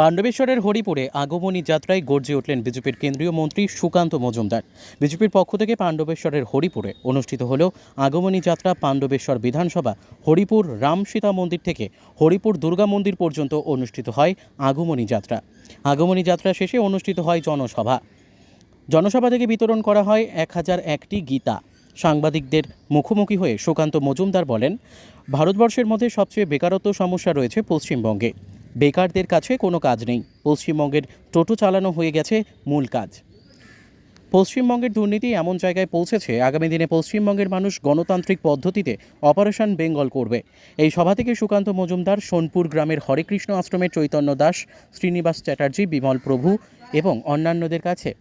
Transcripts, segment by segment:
পাণ্ডবেশ্বরের হরিপুরে আগমনী যাত্রায় গর্জে উঠলেন বিজেপির কেন্দ্রীয় মন্ত্রী সুকান্ত মজুমদার। বিজেপির পক্ষ থেকে পাণ্ডবেশ্বরের হরিপুরে অনুষ্ঠিত হল আগমনী যাত্রা পাণ্ডবেশ্বর বিধানসভা হরিপুর রাম সীতা মন্দির থেকে হরিপুর দুর্গা মন্দির পর্যন্ত অনুষ্ঠিত হয় আগমনী যাত্রা। আগমনী যাত্রা শেষে অনুষ্ঠিত হয় জনসভা। জনসভা থেকে বিতরণ করা হয় এক হাজার একটি গীতা। সাংবাদিকদের মুখোমুখি হয়ে সুকান্ত মজুমদার বলেন, ভারতবর্ষের মধ্যে সবচেয়ে বেকারত্ব সমস্যা রয়েছে পশ্চিমবঙ্গে। বেকারদের কাছে কোনো কাজ নেই। পশ্চিমবঙ্গের টোটো চালানো হয়ে গেছে মূল কাজ। পশ্চিমবঙ্গের দুর্নীতি এমন জায়গায় পৌঁছেছে, আগামী দিনে পশ্চিমবঙ্গের মানুষ গণতান্ত্রিক পদ্ধতিতে অপারেশন বেঙ্গল করবে। এই সভা থেকে সুকান্ত মজুমদার, সোনপুর গ্রামের হরেকৃষ্ণ আশ্রমের চৈতন্য দাস, শ্রীনিবাস চ্যাটার্জি, বিমল প্রভু এবং অন্যান্যদের কাছে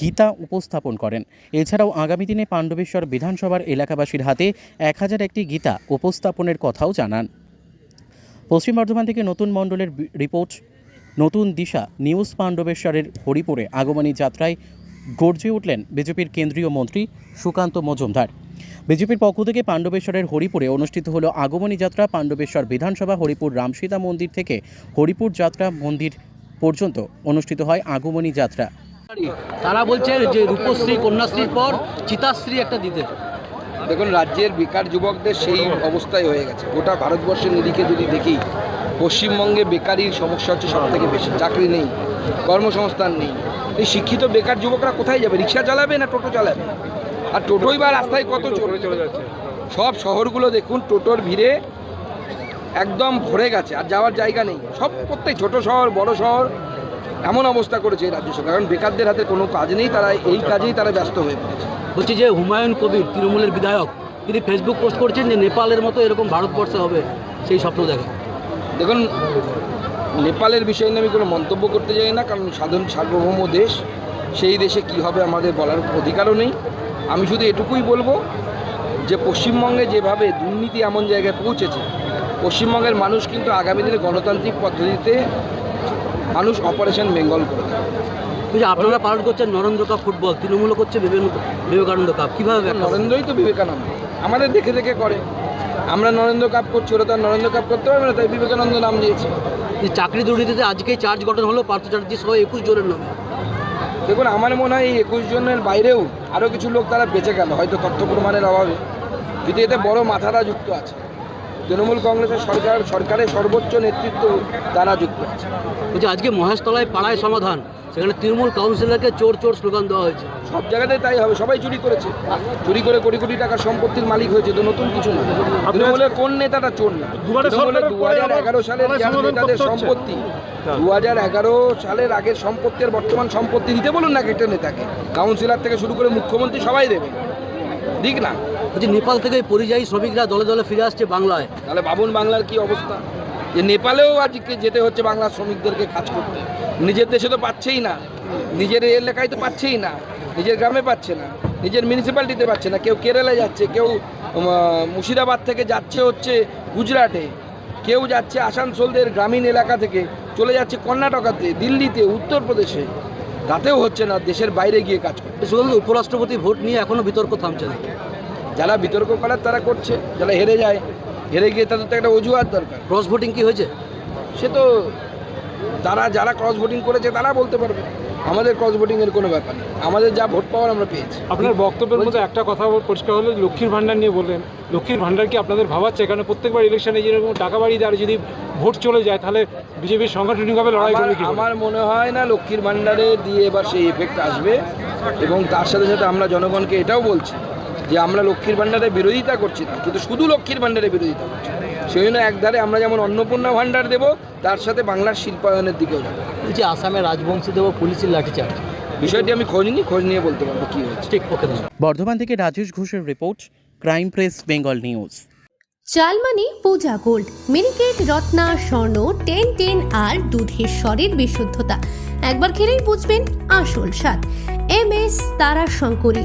গীতা উপস্থাপন করেন। এছাড়াও আগামী দিনে পাণ্ডবেশ্বর বিধানসভার এলাকাবাসীর হাতে এক হাজার একটি গীতা উপস্থাপনের কথাও জানান। পশ্চিম বর্ধমান থেকে নতুন মণ্ডলের রিপোর্ট, নতুন দিশা, নিউজ পাণ্ডবেশ্বরের হরিপুরে আগমনী যাত্রায় গর্জে উঠলেন বিজেপির কেন্দ্রীয় মন্ত্রী সুকান্ত মজুমদার। বিজেপির পক্ষ থেকে পাণ্ডবেশ্বরের হরিপুরে অনুষ্ঠিত হলো আগমনী যাত্রা পাণ্ডবেশ্বর বিধানসভা হরিপুর রামসীতা মন্দির থেকে হরিপুর যাত্রা মন্দির পর্যন্ত অনুষ্ঠিত হয় আগমনী যাত্রা। তারা বলছে যে রূপশ্রী, কন্যাশ্রীর পর চিতাশ্রী একটা দিতে। দেখুন রাজ্যের বেকার যুবকদের সেই অবস্থায় হয়ে গেছে। গোটা ভারতবর্ষের নিরিখে যদি দেখি পশ্চিমবঙ্গে বেকারির সমস্যা হচ্ছে সব থেকে বেশি। চাকরি নেই কর্মসংস্থান নেই। এই শিক্ষিত বেকার যুবকরা কোথায় যাবে? রিক্সা চালাবে না টোটো চালাবে? আর টোটোই বা রাস্তায় কত চলে চলে যাচ্ছে। সব শহরগুলো দেখুন টোটোর ভিড়ে একদম ভরে গেছে আর যাওয়ার জায়গা নেই। সব প্রত্যেক ছোট শহর বড় শহর এমন অবস্থা করেছে এই রাজ্য সরকার। কারণ বেকারদের হাতে কোনো কাজ নেই তারা এই কাজেই তারা ব্যস্ত হয়ে পড়েছে। বলছি যে হুমায়ুন কবির, তৃণমূলের বিধায়ক, তিনি ফেসবুক পোস্ট করছেন যে নেপালের মতো এরকম ভারতবর্ষে হবে, সেই স্বপ্ন দেখে দেখুন, নেপালের বিষয় নিয়ে আমি কোনো মন্তব্য করতে চাই না, কারণ সাধারণ সার্বভৌম দেশ, সেই দেশে কি হবে আমাদের বলার অধিকারও নেই। আমি শুধু এটুকুই বলব যে পশ্চিমবঙ্গে যেভাবে দুর্নীতি এমন জায়গায় পৌঁছেছে, পশ্চিমবঙ্গের মানুষ কিন্তু আগামী দিনে গণতান্ত্রিক পদ্ধতিতে মানুষ অপারেশন বেঙ্গল করবে আপনারা পালন করছেন নরেন্দ্র কাপ ফুটবল তৃণমূল করছে বিবেকানন্দ কাপ কীভাবে নরেন্দ্রই তো বিবেকানন্দ। আমাদের দেখে দেখে করে। আমরা নরেন্দ্র কাপ করছি ওরা তো আর নরেন্দ্র কাপ করতে পারবে না তাই বিবেকানন্দ নাম দিয়েছে। যে চাকরি দুর্নীতিতে আজকেই চার্জ গঠন হলো পার্থ চ্যাটার্জি সহ একুশ জনের নামে। দেখুন আমার মনে হয় এই একুশ জনের বাইরেও আরও কিছু লোক তারা বেঁচে গেল হয়তো তথ্য প্রমাণের অভাবে। কিন্তু এতে বড় মাথারা যুক্ত আছে। তৃণমূল কংগ্রেসের সরকার সরকারের সর্বোচ্চ নেতৃত্ব তারা যুক্ত আছে। বলছি আজকে মহেশতলায় পাড়ায় সমাধান সেখানে তৃণমূল কাউন্সিলরকে চোর চোর স্লোগান দেওয়া হয়েছে। সব জায়গাতেই তাই হবে সবাই চুরি করেছে। চুরি করে কোটি কোটি টাকার সম্পত্তির মালিক হয়েছে তো নতুন কিছু না তৃণমূলের কোন নেতাটা চোর না? তৃণমূলের দু হাজার এগারো সালের নেতাদের সম্পত্তি দু হাজার এগারো সালের আগের সম্পত্তি আর বর্তমান সম্পত্তি দিতে বলুন না একটা নেতাকে। কাউন্সিলর থেকে শুরু করে মুখ্যমন্ত্রী সবাই দেবে দিক না। বলছি নেপাল থেকে পরিযায়ী শ্রমিকরা দলে দলে ফিরে আসছে বাংলায়। তাহলে বাবুন বাংলার কি অবস্থা? যে নেপালেও আজকে যেতে হচ্ছে বাংলার শ্রমিকদেরকে কাজ করতে। নিজের দেশে তো পাচ্ছেই না। নিজের এলাকায় তো পাচ্ছেই না। নিজের গ্রামে পাচ্ছে না। নিজের মিউনিসিপ্যালিটিতে পাচ্ছে না। কেউ কেরালায় যাচ্ছে কেউ মুর্শিদাবাদ থেকে যাচ্ছে হচ্ছে গুজরাটে। কেউ যাচ্ছে আসানসোলদের গ্রামীণ এলাকা থেকে চলে যাচ্ছে কর্ণাটকাতে দিল্লিতে উত্তরপ্রদেশে। তাতেও হচ্ছে না দেশের বাইরে গিয়ে কাজ করতে। শুধু উপরাষ্ট্রপতি ভোট নিয়ে এখনও বিতর্ক থামছে না। যারা বিতর্ক করার তারা করছে যারা হেরে যায় হেরে গিয়ে তাদের তো একটা অজুহাত দরকার। ক্রস ভোটিং কি হয়েছে? সে তো তারা যারা ক্রস ভোটিং করেছে তারা বলতে পারবে। আমাদের ক্রস ভোটিং এর কোনো ব্যাপার নেই। আমাদের যা ভোট পাওয়ার আমরা পেয়েছি। আপনার বক্তব্যের মধ্যে একটা কথা পরিষ্কার হলো লক্ষ্মীর ভান্ডার নিয়ে বললেন। লক্ষ্মীর ভান্ডার কি আপনাদের ভাবাচ্ছে কারণ প্রত্যেকবার ইলেকশনে যেরকম টাকা বাড়িয়ে দেয় আর যদি ভোট চলে যায় তাহলে বিজেপির সাংগঠনিকভাবে লড়াই করবে আমার মনে হয় না লক্ষ্মীর ভাণ্ডারে দিয়ে এবার সেই এফেক্ট আসবে। এবং তার সাথে সাথে আমরা জনগণকে এটাও বলছি যে আমরা লক্ষ্মীর ভাণ্ডারের বিরোধিতা করছি না কিন্তু শুধু লক্ষ্মীর ভাণ্ডারের বিরোধিতা করছি। সেই জন্য একধারে আমরা যেমন অন্নপূর্ণা ভাণ্ডার দেবো তার সাথে বাংলার শিল্পায়নের দিকেও যাব। বলছি আসামে রাজবংশীদেব পুলিশের লাঠিচার্জ। বিষয়টি আমি খোঁজ নিই খোঁজ নিয়ে বলতে পারব কী হয়েছে। ঠিক ওকে ধন্যবাদ। বর্ধমান থেকে রাজেশ ঘোষের report crime press Bengal news. চালমানি Puja gold Miniket Ratna Swarna ten ten আর দুধের স্বরের বিশুদ্ধতা। একবার খেলেই বুঝবেন আসল স্বাদ। এম এস তারা শঙ্করী